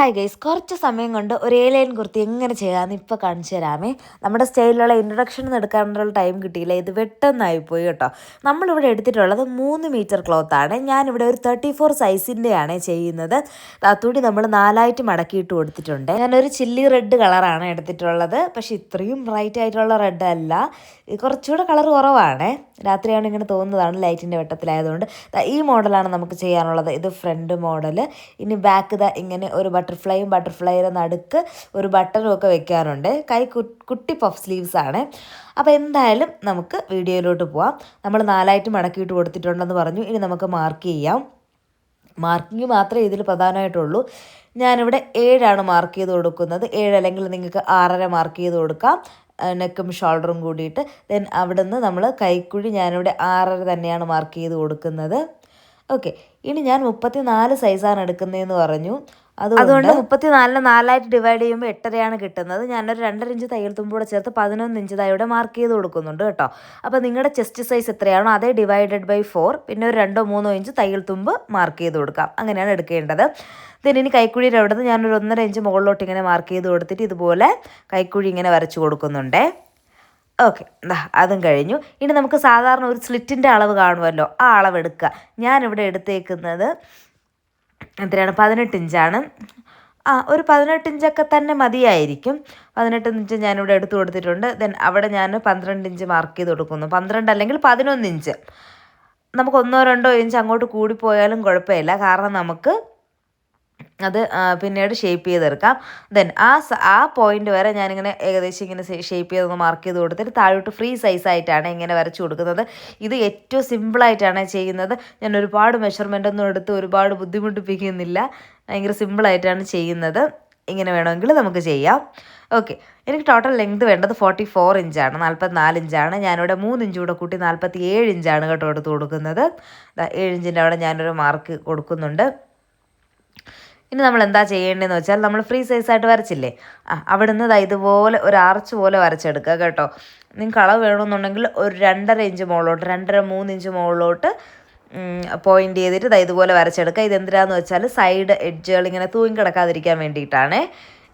Hi guys കുറച്ച് സമയം കൊണ്ട് ഒരു ഏ ലൈൻ കുർത്തി എങ്ങനെ ചെയ്യാമെന്ന് ഇപ്പോൾ കാണിച്ചു തരാമേ. നമ്മുടെ സ്റ്റൈലിലുള്ള ഇൻട്രൊഡക്ഷൻ എടുക്കാനുള്ള ടൈം കിട്ടിയില്ല. ഇത് വെട്ടെന്നായി പോയി കേട്ടോ. നമ്മളിവിടെ എടുത്തിട്ടുള്ളത് മൂന്ന് മീറ്റർ ക്ലോത്ത് ആണ്. ഞാനിവിടെ ഒരു തേർട്ടി ഫോർ സൈസിന്റെയാണ് ചെയ്യുന്നത്. അതുകൂടി നമ്മൾ നാലായിട്ട് മടക്കിയിട്ട് കൊടുത്തിട്ടുണ്ട്. ഞാനൊരു ചില്ലി റെഡ് കളറാണ് എടുത്തിട്ടുള്ളത്. പക്ഷേ ഇത്രയും ബ്രൈറ്റ് ആയിട്ടുള്ള റെഡ് അല്ല. കുറച്ചുകൂടെ കളർ കുറവാണ്. രാത്രിയാണ് ഇങ്ങനെ തോന്നുന്നതാണ് ലൈറ്റിന്റെ വെട്ടത്തിലായതുകൊണ്ട്. ഈ മോഡലാണ് നമുക്ക് ചെയ്യാനുള്ളത്. ഇത് ഫ്രണ്ട് മോഡൽ ഇനി ബാക്ക് ഇങ്ങനെ ഒരു ബട്ടർഫ്ലൈയും ബട്ടർഫ്ലൈയുടെ നടുക്ക് ഒരു ബട്ടണും ഒക്കെ വെക്കാറുണ്ട്. കൈ കുട്ടി പഫ് സ്ലീവ്സ് ആണ്. അപ്പോൾ എന്തായാലും നമുക്ക് വീഡിയോയിലോട്ട് പോവാം. നമ്മൾ നാലായിട്ട് മടക്കിയിട്ട് കൊടുത്തിട്ടുണ്ടെന്ന് പറഞ്ഞു. ഇനി നമുക്ക് മാർക്ക് ചെയ്യാം. മാർക്കിങ് മാത്രമേ ഇതിൽ പ്രധാനമായിട്ടുള്ളൂ. ഞാനിവിടെ ഏഴാണ് മാർക്ക് ചെയ്ത് കൊടുക്കുന്നത്. ഏഴ് അല്ലെങ്കിൽ നിങ്ങൾക്ക് ആറര മാർക്ക് ചെയ്ത് കൊടുക്കാം. നെക്കും ഷോൾഡറും കൂടിയിട്ട്. ദെൻ അവിടെ നിന്ന് നമ്മൾ കൈക്കുഴി ഞാനിവിടെ ആറര തന്നെയാണ് മാർക്ക് ചെയ്ത് കൊടുക്കുന്നത്. ഓക്കെ ഇനി ഞാൻ മുപ്പത്തി നാല് സൈസാണ് എടുക്കുന്നതെന്ന് പറഞ്ഞു. അതുകൊണ്ട് മുപ്പത്തിനാലിന് നാലായിട്ട് ഡിവൈഡ് ചെയ്യുമ്പോൾ എട്ടരയാണ് കിട്ടുന്നത്. ഞാനൊരു രണ്ടര ഇഞ്ച് തയ്യൽ തുമ്പൂടെ ചേർത്ത് പതിനൊന്ന് ഇഞ്ച് ഇവിടെ മാർക്ക് ചെയ്ത് കൊടുക്കുന്നുണ്ട് കേട്ടോ. അപ്പോൾ നിങ്ങളുടെ ചെസ്റ്റ് സൈസ് എത്രയാണോ അതേ ഡിവൈഡഡ് ബൈ ഫോർ പിന്നെ ഒരു രണ്ടോ മൂന്നോ ഇഞ്ച് തയ്യൽ തുമ്പ് മാർക്ക് ചെയ്ത് കൊടുക്കാം. അങ്ങനെയാണ് എടുക്കേണ്ടത്. ദെൻ ഇനി കൈക്കുഴിയുടെ അവിടെ നിന്ന് ഞാനൊരു ഒന്നര ഇഞ്ച് മുകളിലോട്ട് ഇങ്ങനെ മാർക്ക് ചെയ്ത് കൊടുത്തിട്ട് ഇതുപോലെ കൈക്കുഴി ഇങ്ങനെ വരച്ചു കൊടുക്കുന്നുണ്ടേ. ഓക്കെ അതും കഴിഞ്ഞു. ഇനി നമുക്ക് സാധാരണ ഒരു സ്ലിറ്റിന്റെ അളവ് കാണുമല്ലോ ആ അളവ് എടുക്കുക ഞാനിവിടെ എടുത്തേക്കുന്നത് എത്രയാണ്? പതിനെട്ട് ഇഞ്ചാണ്. ആ ഒരു പതിനെട്ട് ഇഞ്ചൊക്കെ തന്നെ മതിയായിരിക്കും. പതിനെട്ട് ഇഞ്ച് ഞാനിവിടെ എടുത്തു കൊടുത്തിട്ടുണ്ട്. ദെൻ അവിടെ ഞാൻ പന്ത്രണ്ട് ഇഞ്ച് മാർക്ക് ചെയ്ത് കൊടുക്കുന്നു. പന്ത്രണ്ട് അല്ലെങ്കിൽ പതിനൊന്ന് ഇഞ്ച്. നമുക്ക് ഒന്നോ രണ്ടോ ഇഞ്ച് അങ്ങോട്ട് കൂടിപ്പോയാലും കുഴപ്പമില്ല. കാരണം നമുക്ക് അത് പിന്നീട് ഷേപ്പ് ചെയ്തെടുക്കാം. ദെൻ ആ ആ പോയിന്റ് വരെ ഞാനിങ്ങനെ ഏകദേശം ഇങ്ങനെ ഷേപ്പ് ചെയ്തൊന്ന് മാർക്ക് ചെയ്ത് കൊടുത്തിട്ട് താഴോട്ട് ഫ്രീ സൈസായിട്ടാണ് ഇങ്ങനെ വരച്ചു കൊടുക്കുന്നത്. ഇത് ഏറ്റവും സിമ്പിളായിട്ടാണ് ചെയ്യുന്നത്. ഞാൻ ഒരുപാട് മെഷർമെന്റ് ഒന്നും എടുത്ത് ഒരുപാട് ബുദ്ധിമുട്ടിപ്പിക്കുന്നില്ല. ഭയങ്കര സിമ്പിളായിട്ടാണ് ചെയ്യുന്നത്. ഇങ്ങനെ വേണമെങ്കിൽ നമുക്ക് ചെയ്യാം. ഓക്കെ എനിക്ക് ടോട്ടൽ ലെങ്ത് വേണ്ടത് ഫോർട്ടി ഫോർ ഇഞ്ചാണ് നാൽപ്പത്തിനാല് ഇഞ്ചാണ് ഞാനിവിടെ മൂന്ന് ഇഞ്ച് കൂടെ കൂട്ടി നാൽപ്പത്തി ഏഴ് ഇഞ്ചാണ് കേട്ടോ എടുത്ത് കൊടുക്കുന്നത്. ഏഴ് ഇഞ്ചിന്റെ അവിടെ ഞാനൊരു മാർക്ക് കൊടുക്കുന്നുണ്ട്. ഇനി നമ്മൾ എന്താ ചെയ്യേണ്ടതെന്ന് വെച്ചാൽ നമ്മൾ ഫ്രീ സൈസായിട്ട് വരച്ചില്ലേ? ആ അവിടെ നിന്ന് ഇതുപോലെ ഒരു ആർച്ച് പോലെ വരച്ചെടുക്കുക കേട്ടോ. നിങ്ങൾക്ക് അളവ് വേണമെന്നുണ്ടെങ്കിൽ ഒരു രണ്ടര ഇഞ്ച് മുകളിലോട്ട് രണ്ടര മൂന്ന് ഇഞ്ച് മുകളിലോട്ട് പോയിന്റ് ചെയ്തിട്ട് ദാ ഇതുപോലെ വരച്ചെടുക്കുക. ഇതെന്തിനാന്ന് വെച്ചാൽ സൈഡ് എഡ്ജുകൾ ഇങ്ങനെ തൂങ്ങി കിടക്കാതിരിക്കാൻ വേണ്ടിയിട്ടാണ്.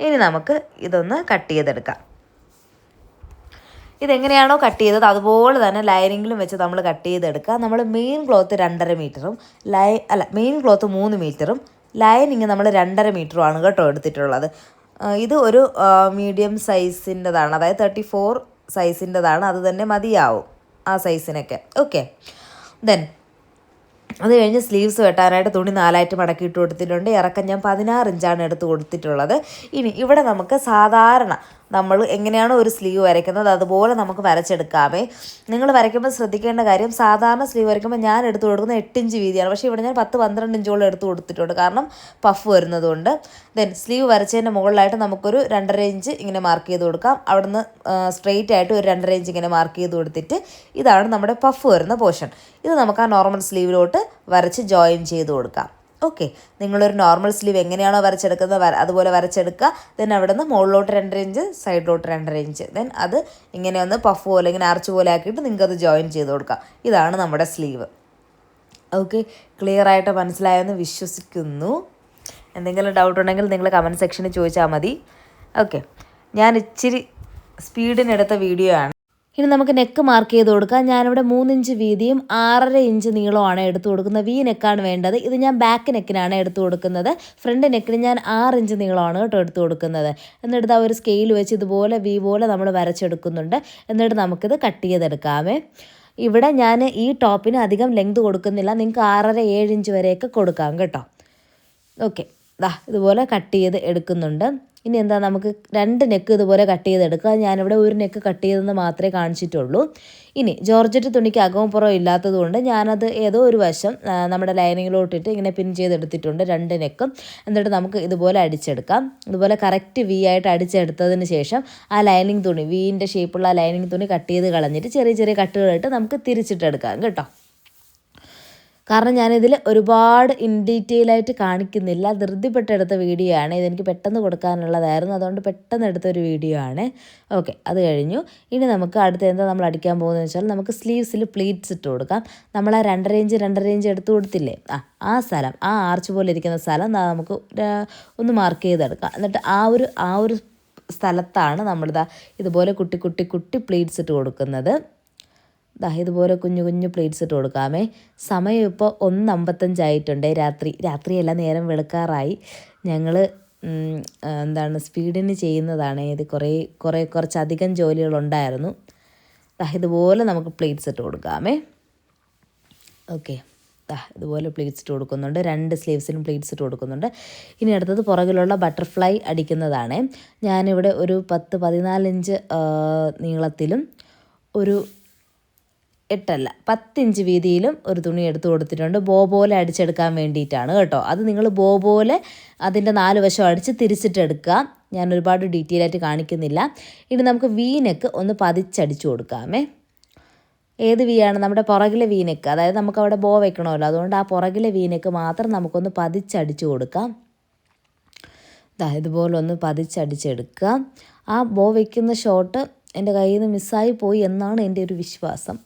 ഇനി നമുക്ക് ഇതൊന്ന് കട്ട് ചെയ്തെടുക്കാം. ഇതെങ്ങനെയാണോ കട്ട് ചെയ്തത്? അതുപോലെ തന്നെ ലൈനിങ്ങിലും വെച്ച് നമ്മൾ കട്ട് ചെയ്തെടുക്കുക. നമ്മൾ മെയിൻ ക്ലോത്ത് രണ്ടര മീറ്ററും ലൈ അല്ല മെയിൻ ക്ലോത്ത് മൂന്ന് മീറ്ററും ലൈനിങ് നമ്മൾ രണ്ടര മീറ്ററുമാണ് കേട്ടോ എടുത്തിട്ടുള്ളത്. ഇത് ഒരു മീഡിയം സൈസിന്റെതാണ് അതായത് തേർട്ടി ഫോർ സൈസിന്റെതാണ് അത് തന്നെ മതിയാവും ആ സൈസിനൊക്കെ ഓക്കെ ദെൻ അത് കഴിഞ്ഞ് സ്ലീവ്സ് വെട്ടാനായിട്ട് തുണി നാലായിട്ട് മടക്കി ഇട്ട് കൊടുത്തിട്ടുണ്ട്. ഇറക്കം ഞാൻ പതിനാറ് ഇഞ്ചാണ് എടുത്ത് കൊടുത്തിട്ടുള്ളത്. ഇനി ഇവിടെ നമുക്ക് സാധാരണ നമ്മൾ എങ്ങനെയാണോ ഒരു സ്ലീവ് വരയ്ക്കുന്നത്? അതുപോലെ നമുക്ക് വരച്ചെടുക്കാമേ. നിങ്ങൾ വരയ്ക്കുമ്പോൾ ശ്രദ്ധിക്കേണ്ട കാര്യം സാധാരണ സ്ലീവ് വരയ്ക്കുമ്പോൾ ഞാൻ എടുത്തു കൊടുക്കുന്നത് എട്ട് ഇഞ്ച് വീതിയാണ്. പക്ഷേ ഇവിടെ ഞാൻ പത്ത് പന്ത്രണ്ട് ഇഞ്ചോളം എടുത്തു കൊടുത്തിട്ടുണ്ട്. കാരണം പഫ് വരുന്നതുകൊണ്ട്. ദെൻ സ്ലീവ് വരച്ചതിന്റെ മുകളിലായിട്ട് നമുക്കൊരു രണ്ടര ഇഞ്ച് ഇങ്ങനെ മാർക്ക് ചെയ്ത് കൊടുക്കാം. അവിടുന്ന് സ്ട്രെയിറ്റ് ആയിട്ട് ഒരു രണ്ടര ഇഞ്ച് ഇങ്ങനെ മാർക്ക് ചെയ്ത് കൊടുത്തിട്ട് ഇതാണ് നമ്മുടെ പഫ് വരുന്ന പോർഷൻ ഇത് നമുക്ക് ആ നോർമൽ സ്ലീവിലോട്ട് വരച്ച് ജോയിൻ ചെയ്ത് കൊടുക്കാം. ഓക്കെ നിങ്ങളൊരു നോർമൽ സ്ലീവ് എങ്ങനെയാണോ വരച്ചെടുക്കുന്നത് അതുപോലെ വരച്ചെടുക്കുക. ദെൻ അവിടെ നിന്ന് മുകളിലോട്ട് രണ്ടര ഇഞ്ച് സൈഡിലോട്ട് രണ്ടര ഇഞ്ച് ദെൻ അത് ഇങ്ങനെ ഒന്ന് പഫ് പോലെ ഇങ്ങനെ അരച്ച് പോലെ ആക്കിയിട്ട് നിങ്ങൾക്കത് ജോയിൻ ചെയ്ത് കൊടുക്കാം. ഇതാണ് നമ്മുടെ സ്ലീവ് ഓക്കെ ക്ലിയർ ആയിട്ട് മനസ്സിലായെന്ന് വിശ്വസിക്കുന്നു. എന്തെങ്കിലും ഡൗട്ട് ഉണ്ടെങ്കിൽ നിങ്ങൾ കമന്റ് സെക്ഷനിൽ ചോദിച്ചാൽ മതി. ഓക്കെ ഞാൻ ഇച്ചിരി സ്പീഡിനെടുത്ത വീഡിയോ ആണ്. ഇനി നമുക്ക് നെക്ക് മാർക്ക് ചെയ്ത് കൊടുക്കാം. ഞാനിവിടെ മൂന്നിഞ്ച് വീതിയും ആറര ഇഞ്ച് നീളമാണ് എടുത്തു കൊടുക്കുന്നത്. വി നെക്കാണ് വേണ്ടത്. ഇത് ഞാൻ ബാക്ക് നെക്കിനാണ് എടുത്തു കൊടുക്കുന്നത്. ഫ്രണ്ട് നെക്കിന് ഞാൻ ആറ് ഇഞ്ച് നീളമാണ് കേട്ടോ എടുത്തു കൊടുക്കുന്നത്. എന്നിട്ട് ആ ഒരു സ്കെയിൽ വെച്ച് ഇതുപോലെ വി പോലെ നമ്മൾ വരച്ചെടുക്കുന്നുണ്ട്. എന്നിട്ട് നമുക്കിത് കട്ട് ചെയ്തെടുക്കാമേ. ഇവിടെ ഞാൻ ഈ ടോപ്പിന് അധികം ലെങ്ത് കൊടുക്കുന്നില്ല. നിങ്ങൾക്ക് ആറര ഏഴ് ഇഞ്ച് വരെയൊക്കെ കൊടുക്കാം കേട്ടോ. ഓക്കെ ദാ ഇതുപോലെ കട്ട് ചെയ്ത് എടുക്കുന്നുണ്ട്. ഇനി എന്താ നമുക്ക് രണ്ട് നെക്ക് ഇതുപോലെ കട്ട് ചെയ്ത് ചെയ്തെടുക്കുക ഞാനിവിടെ ഒരു നെക്ക് കട്ട് ചെയ്തെന്ന് മാത്രമേ കാണിച്ചിട്ടുള്ളൂ. ഇനി ജോർജറ്റ് തുണിക്ക് അകവും പുറവും ഇല്ലാത്തത് കൊണ്ട് ഞാനത് ഏതോ ഒരു വശം നമ്മുടെ ലൈനിങ്ങിലോട്ടിട്ട് ഇങ്ങനെ പിൻ ചെയ്തെടുത്തിട്ടുണ്ട് രണ്ട് നെക്കും എന്നിട്ട് നമുക്ക് ഇതുപോലെ അടിച്ചെടുക്കാം. ഇതുപോലെ കറക്റ്റ് വി ആയിട്ട് അടിച്ചെടുത്തതിന് ശേഷം ആ ലൈനിങ് തുണി വീന്റെ ഷേപ്പുള്ള ആ ലൈനിങ് തുണി കട്ട് ചെയ്ത് കളഞ്ഞിട്ട് ചെറിയ ചെറിയ കട്ടുകളിട്ട് നമുക്ക് തിരിച്ചിട്ടെടുക്കാം കേട്ടോ. കാരണം ഞാനിതിൽ ഒരുപാട് ഇൻ ഡീറ്റെയിൽ ആയിട്ട് കാണിക്കുന്നില്ല. ധൃതിപ്പെട്ടെടുത്ത വീഡിയോ ആണ്. ഇതെനിക്ക് പെട്ടെന്ന് കൊടുക്കാനുള്ളതായിരുന്നു. അതുകൊണ്ട് പെട്ടെന്ന് എടുത്തൊരു വീഡിയോ ആണ്. ഓക്കെ അത് കഴിഞ്ഞു. ഇനി നമുക്ക് അടുത്ത എന്താ നമ്മൾ അടിക്കാൻ പോകുന്നത് വെച്ചാൽ നമുക്ക് സ്ലീവ്സിൽ പ്ലീറ്റ്സ് ഇട്ട് കൊടുക്കാം. നമ്മൾ ആ രണ്ടര ഇഞ്ച് രണ്ടര ഇഞ്ച് എടുത്ത് കൊടുത്തില്ലേ? ആ ആ സ്ഥലം ആ ആർച്ച് പോലെ ഇരിക്കുന്ന സ്ഥലം നമുക്ക് ഒന്ന് മാർക്ക് ചെയ്തെടുക്കാം. എന്നിട്ട് ആ ഒരു ആ ഒരു സ്ഥലത്താണ് നമ്മളിതാ ഇതുപോലെ കുട്ടി കുട്ടി കുട്ടി പ്ലീറ്റ്സ് ഇട്ട് കൊടുക്കുന്നത്. ദാ ഇതുപോലെ കുഞ്ഞു കുഞ്ഞു പ്ലേറ്റ്സ് ഇട്ട് കൊടുക്കാമേ. സമയം ഇപ്പോൾ ഒന്ന് അമ്പത്തഞ്ചായിട്ടുണ്ട് രാത്രി രാത്രിയല്ല നേരം വെളുക്കാറായി. ഞങ്ങൾ എന്താണ് സ്പീഡിന് ചെയ്യുന്നതാണ്. ഇത് കുറേ കുറേ കുറച്ചധികം ജോലികളുണ്ടായിരുന്നു. ദാ ഇതുപോലെ നമുക്ക് പ്ലേറ്റ്സ് ഇട്ട് കൊടുക്കാമേ. ഓക്കെ. ദാ ഇതുപോലെ പ്ലേറ്റ്സ് ഇട്ട് കൊടുക്കുന്നുണ്ട്. രണ്ട് സ്ലീവ്സിനും പ്ലേറ്റ്സ് ഇട്ട് കൊടുക്കുന്നുണ്ട്. ഇനി അടുത്തത് പുറകിലുള്ള ബട്ടർഫ്ലൈ അടിക്കുന്നതാണ്. ഞാനിവിടെ ഒരു പത്ത് പതിനാലിഞ്ച് നീളത്തിലും ഒരു എട്ടല്ല. പത്തിഞ്ച് വീതിയിലും ഒരു തുണി എടുത്തു കൊടുത്തിട്ടുണ്ട്. ബോ പോലെ അടിച്ചെടുക്കാൻ വേണ്ടിയിട്ടാണ് കേട്ടോ. അത് നിങ്ങൾ ബോ പോലെ അതിന്റെ നാല് വശം അടിച്ച് തിരിച്ചിട്ട് എടുക്കുക ഞാൻ ഒരുപാട് ഡീറ്റെയിൽ ആയിട്ട് കാണിക്കുന്നില്ല. ഇനി നമുക്ക് വീനക്ക് ഒന്ന് പതിച്ചടിച്ചു കൊടുക്കാമേ. ഏത് ആണ്? നമ്മുടെ പുറകിലെ വീനക്ക് അതായത് നമുക്ക് അവിടെ ബോ വെക്കണമല്ലോ. അതുകൊണ്ട് ആ പുറകിലെ വീനക്ക് മാത്രം നമുക്കൊന്ന് പതിച്ചടിച്ചു കൊടുക്കാം. ഇതുപോലെ ഒന്ന് പതിച്ചടിച്ചെടുക്കുക. ആ ബോ വെക്കുന്ന ഷോട്ട് എന്റെ കയ്യിൽ നിന്ന് മിസ്സായി പോയി എന്നാണ് എന്റെ ഒരു വിശ്വാസം.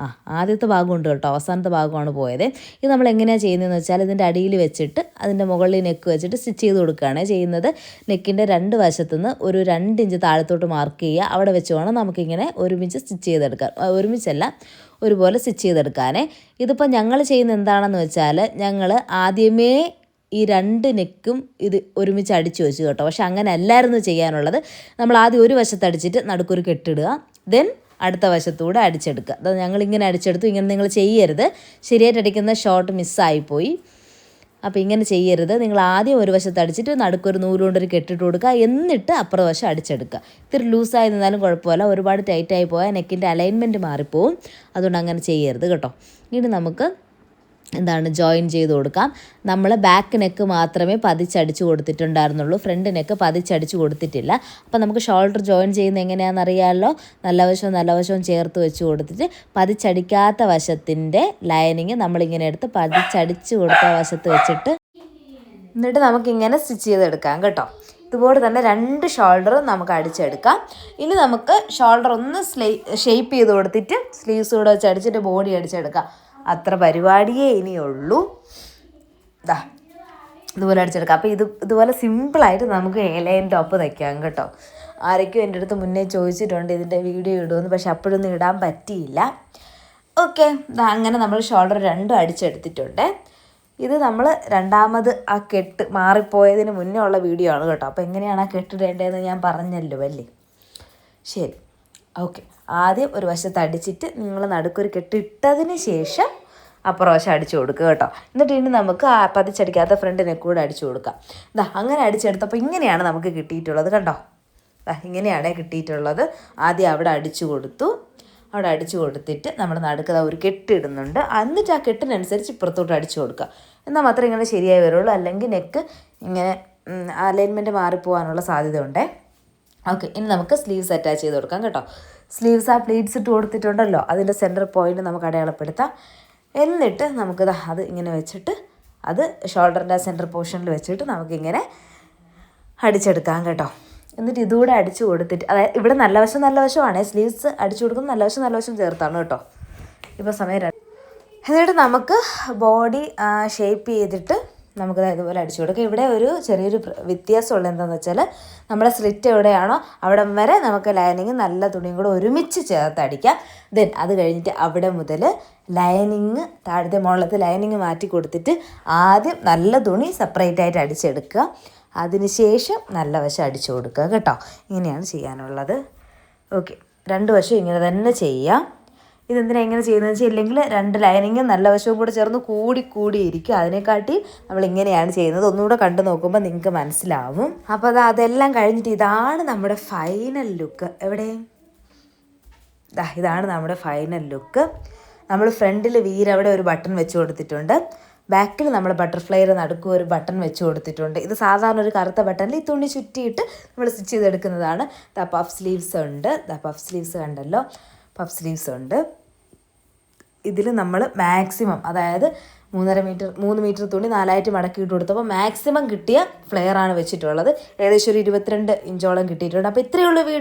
ആ ആദ്യത്തെ ഭാഗം ഉണ്ട് കേട്ടോ. അവസാനത്തെ ഭാഗമാണ് പോയത്. ഇത് നമ്മൾ എങ്ങനെയാണ് ചെയ്യുന്നതെന്ന് വെച്ചാൽ ഇതിന്റെ അടിയിൽ വെച്ചിട്ട് അതിന്റെ മുകളിൽ നെക്ക് വെച്ചിട്ട് സ്റ്റിച്ച് ചെയ്ത് കൊടുക്കുകയാണ്. ചെയ്യുന്നത് നെക്കിന്റെ രണ്ട് വശത്തുനിന്ന് ഒരു രണ്ട് ഇഞ്ച് താഴത്തോട്ട് മാർക്ക് ചെയ്യുക. അവിടെ വെച്ച് വേണം നമുക്കിങ്ങനെ ഒരുമിച്ച് സ്റ്റിച്ച് ചെയ്തെടുക്കാം ഒരുമിച്ചല്ല ഒരുപോലെ സ്റ്റിച്ച് ചെയ്തെടുക്കാനേ. ഇതിപ്പോൾ ഞങ്ങൾ ചെയ്യുന്ന എന്താണെന്ന് വെച്ചാൽ ഞങ്ങൾ ആദ്യമേ ഈ രണ്ട് നെക്കും ഇത് ഒരുമിച്ച് അടിച്ചു വെച്ചു കേട്ടോ. പക്ഷെ അങ്ങനെ അല്ലായിരുന്നു ചെയ്യാനുള്ളത്. നമ്മൾ ആദ്യം ഒരു വശത്ത് അടിച്ചിട്ട് നടുക്കൊരു കെട്ടിടുക. ദെൻ അടുത്ത വശത്തൂടെ അടിച്ചെടുക്കുക. അത് ഞങ്ങൾ ഇങ്ങനെ അടിച്ചെടുത്തു. ഇങ്ങനെ നിങ്ങൾ ചെയ്യരുത്. ശരിയായിട്ട് അടിക്കുന്ന ഷോട്ട് മിസ്സായിപ്പോയി അപ്പോൾ ഇങ്ങനെ ചെയ്യരുത്. നിങ്ങൾ ആദ്യം ഒരു വശത്ത് അടിച്ചിട്ട് നടുക്കൊരു നൂലുകൊണ്ട് ഒരു കെട്ടിട്ട് കൊടുക്കുക. എന്നിട്ട് അപ്പുറ വശം അടിച്ചെടുക്കുക. ഇത്തിരി ലൂസായി നിന്നാലും കുഴപ്പമില്ല. ഒരുപാട് ടൈറ്റായി പോയാൽ നെക്കിന്റെ അലൈൻമെന്റ് മാറിപ്പോവും. അതുകൊണ്ട് അങ്ങനെ ചെയ്യരുത് കേട്ടോ. ഇനി നമുക്ക് എന്താണ് ജോയിൻ ചെയ്ത് കൊടുക്കാം. നമ്മൾ ബാക്ക് നെക്ക് മാത്രമേ പതിച്ചടിച്ച് കൊടുത്തിട്ടുണ്ടായിരുന്നുള്ളൂ. ഫ്രണ്ട് നെക്ക് പതിച്ചടിച്ച് കൊടുത്തിട്ടില്ല. അപ്പോൾ നമുക്ക് ഷോൾഡർ ജോയിൻ ചെയ്യുന്ന എങ്ങനെയാണെന്ന് അറിയാമല്ലോ നല്ല വശവും നല്ല വശവും ചേർത്ത് വെച്ച് കൊടുത്തിട്ട് പതിച്ചടിക്കാത്ത വശത്തിന്റെ ലൈനിങ് നമ്മളിങ്ങനെ എടുത്ത് പതിച്ചടിച്ച് കൊടുത്ത വശത്ത് വെച്ചിട്ട് എന്നിട്ട് നമുക്കിങ്ങനെ സ്റ്റിച്ച് ചെയ്തെടുക്കാം കേട്ടോ. ഇതുപോലെ തന്നെ രണ്ട് ഷോൾഡറും നമുക്ക് അടിച്ചെടുക്കാം. ഇനി നമുക്ക് ഷോൾഡർ ഒന്ന് സ്ലേ ഷേപ്പ് ചെയ്ത് കൊടുത്തിട്ട് സ്ലീവ്സ് കൂടെ വെച്ച് അടിച്ചിട്ട് ബോഡി അടിച്ചെടുക്കാം. അത്ര പരിപാടിയേ ഇനിയുള്ളൂ. ഇതാ ഇതുപോലെ അടിച്ചെടുക്കാം. അപ്പോൾ ഇത് ഇതുപോലെ സിമ്പിളായിട്ട് നമുക്ക് ഏലയൻ ടോപ്പ് തയ്ക്കാം കേട്ടോ. ആരൊക്കെയും എന്റെ അടുത്ത് മുന്നേ ചോദിച്ചിട്ടുണ്ട് ഇതിന്റെ വീഡിയോ ഇടുമെന്ന് പക്ഷെ അപ്പോഴൊന്നും ഇടാൻ പറ്റിയില്ല. ഓക്കെ അങ്ങനെ നമ്മൾ ഷോൾഡർ രണ്ടും അടിച്ചെടുത്തിട്ടുണ്ട്. ഇത് നമ്മൾ രണ്ടാമത് ആ കെട്ട് മാറിപ്പോയതിന് മുന്നേ ഉള്ള വീഡിയോ ആണ് കേട്ടോ. അപ്പോൾ എങ്ങനെയാണ് ആ കെട്ടിടേണ്ടതെന്ന് ഞാൻ പറഞ്ഞല്ലോ അല്ലേ? ശരി. ഓക്കെ ആദ്യം ഒരു വശത്ത് അടിച്ചിട്ട് നിങ്ങൾ നടുക്കൊരു കെട്ടിട്ടതിന് ശേഷം അപ്പുറം വശം അടിച്ചു കൊടുക്കുക കേട്ടോ. എന്നിട്ട് ഇനി നമുക്ക് ആ പതിച്ചടിക്കാത്ത ഫ്രണ്ടിനെ കൂടെ അടിച്ചു കൊടുക്കാം. ദാ അങ്ങനെ അടിച്ചെടുത്തപ്പോൾ ഇങ്ങനെയാണ് നമുക്ക് കിട്ടിയിട്ടുള്ളത് കണ്ടോ? ഇങ്ങനെയാണ് കിട്ടിയിട്ടുള്ളത്. ആദ്യം അവിടെ അടിച്ചു കൊടുത്തു. അവിടെ അടിച്ചു കൊടുത്തിട്ട് നമ്മൾ നടുക്കത ഒരു കെട്ടിടുന്നുണ്ട് എന്നിട്ട് ആ കെട്ടിനനുസരിച്ച് ഇപ്പുറത്തോട്ട് അടിച്ചു കൊടുക്കുക. എന്നാൽ മാത്രമേ ഇങ്ങനെ ശരിയായി വരുള്ളൂ. അല്ലെങ്കിൽ നെക്ക് ഇങ്ങനെ അലൈൻമെന്റ് മാറിപ്പോകാനുള്ള സാധ്യത ഉണ്ടേ ഓക്കെ ഇനി നമുക്ക് സ്ലീവ്സ് അറ്റാച്ച് ചെയ്ത് കൊടുക്കാം കേട്ടോ. സ്ലീവ്സ് ആ പ്ലീറ്റ്സ് ഇട്ട് കൊടുത്തിട്ടുണ്ടല്ലോ. അതിന്റെ സെന്റർ പോയിന്റ് നമുക്ക് അടയാളപ്പെടുത്താം. എന്നിട്ട് നമുക്ക് ദാ അത് ഇങ്ങനെ വെച്ചിട്ട് അത് ഷോൾഡറിന്റെ സെന്റർ പോർഷനിൽ വെച്ചിട്ട് നമുക്കിങ്ങനെ അടിച്ചെടുക്കാം കേട്ടോ. എന്നിട്ട് ഇതുകൂടെ അടിച്ചു കൊടുത്തിട്ട് അതായത് ഇവിടെ നല്ല വശം നല്ല വശമാണ്. സ്ലീവ്സ് അടിച്ചു കൊടുക്കുന്നത് നല്ല വശം നല്ല വശം ചേർത്താണ് കേട്ടോ. ഇപ്പോൾ സമയം എന്നിട്ട് നമുക്ക് ബോഡി ഷേപ്പ് ചെയ്തിട്ട് നമുക്ക് ഇതുപോലെ അടിച്ചു കൊടുക്കാം. ഇവിടെ ഒരു ചെറിയൊരു വ്യത്യാസമുള്ള എന്താണെന്ന് വെച്ചാൽ നമ്മുടെ സ്ലിറ്റ് എവിടെയാണോ അവിടെ വരെ നമുക്ക് ലൈനിങ് നല്ല തുണിയും കൂടെ ഒരുമിച്ച് ചേർത്ത് അടിക്കാം. ദെൻ അത് കഴിഞ്ഞിട്ട് അവിടെ മുതൽ ലൈനിങ് താഴത്തെ മുകളിലത്തെ ലൈനിങ് മാറ്റി കൊടുത്തിട്ട് ആദ്യം നല്ല തുണി സെപ്പറേറ്റ് ആയിട്ട് അടിച്ചെടുക്കുക. അതിനുശേഷം നല്ല വശം അടിച്ചു കൊടുക്കുക കേട്ടോ. ഇങ്ങനെയാണ് ചെയ്യാനുള്ളത്. ഓക്കെ രണ്ട് വശം ഇങ്ങനെ തന്നെ ചെയ്യാം. ഇതെന്തിനാ എങ്ങനെ ചെയ്യുന്നതെന്ന് വെച്ചാൽ ഇല്ലെങ്കിൽ രണ്ട് ലൈനിങ്ങും നല്ല വശവും കൂടെ ചേർന്ന് കൂടി കൂടി ഇരിക്കും. അതിനെക്കാട്ടി നമ്മൾ ഇങ്ങനെയാണ് ചെയ്യുന്നത്. ഒന്നുകൂടെ കണ്ടു നോക്കുമ്പോൾ നിങ്ങൾക്ക് മനസ്സിലാവും. അപ്പോൾ അത് അതെല്ലാം കഴിഞ്ഞിട്ട് ഇതാണ് നമ്മുടെ ഫൈനൽ ലുക്ക് എവിടെ? ഇതാണ് നമ്മുടെ ഫൈനൽ ലുക്ക് നമ്മൾ ഫ്രണ്ടിൽ വീരവിടെ ഒരു ബട്ടൺ വെച്ച് കൊടുത്തിട്ടുണ്ട്. ബാക്കിൽ നമ്മൾ ബട്ടർഫ്ലൈയുടെ നടുക്ക് ഒരു ബട്ടൺ വെച്ച് കൊടുത്തിട്ടുണ്ട്. ഇത് സാധാരണ ഒരു കറുത്ത ബട്ടണിൽ ഈ തുണി ചുറ്റിയിട്ട് നമ്മൾ സ്റ്റിച്ച് ചെയ്തെടുക്കുന്നതാണ്. ദ പഫ് സ്ലീവ്സ് ഉണ്ട്. ദ പഫ് സ്ലീവ്സ് കണ്ടല്ലോ. പഫ് സ്ലീവ്സ് ഉണ്ട്. ഇതിൽ നമ്മൾ മാക്സിമം അതായത് മൂന്നര മീറ്റർ മൂന്ന് മീറ്റർ തുണി നാലായിട്ട് മടക്കി ഇട്ട് കൊടുത്തപ്പോൾ മാക്സിമം കിട്ടിയ ഫ്ലെയർ ആണ് വെച്ചിട്ടുള്ളത്. ഏകദേശം ഒരു ഇരുപത്തിരണ്ട് ഇഞ്ചോളം കിട്ടിയിട്ടുണ്ട്. അപ്പോൾ ഇത്രയുള്ള വീഡിയോ